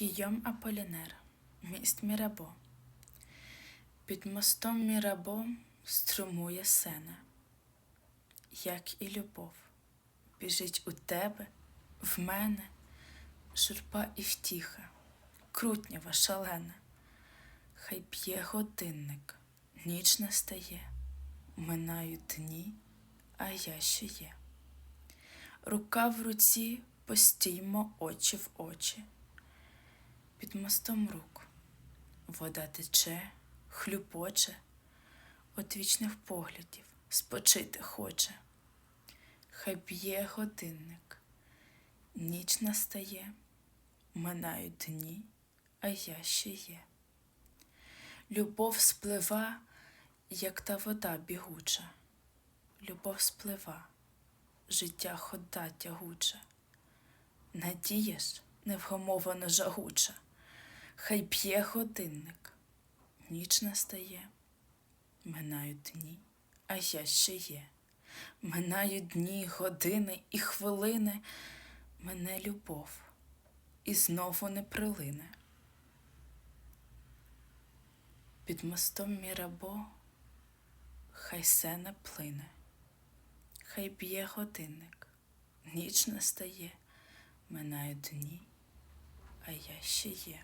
Їйом Аполінер, міст Мірабо. Під мостом Мірабо струмує сена, як і любов, біжить у тебе, в мене, журба і втіха, крутнява шалена. Хай б'є годинник, ніч настає, минають дні, а я ще є. Рука в руці постіймо очі в очі. Під мостом рук вода тече, хлюпоче, от вічних поглядів спочити хоче. Хай б'є годинник, ніч настає, минають дні, а я ще є. Любов сплива, як та вода бігуча, любов сплива, життя хода тягуча, надія ж невгамовано жагуча, хай б'є годинник, ніч настає, минають дні, а я ще є. Минають дні, години і хвилини, мене любов і знову не прилине. Під мостом Мірабо хай сена плине, хай б'є годинник, ніч настає, минають дні, а я ще є.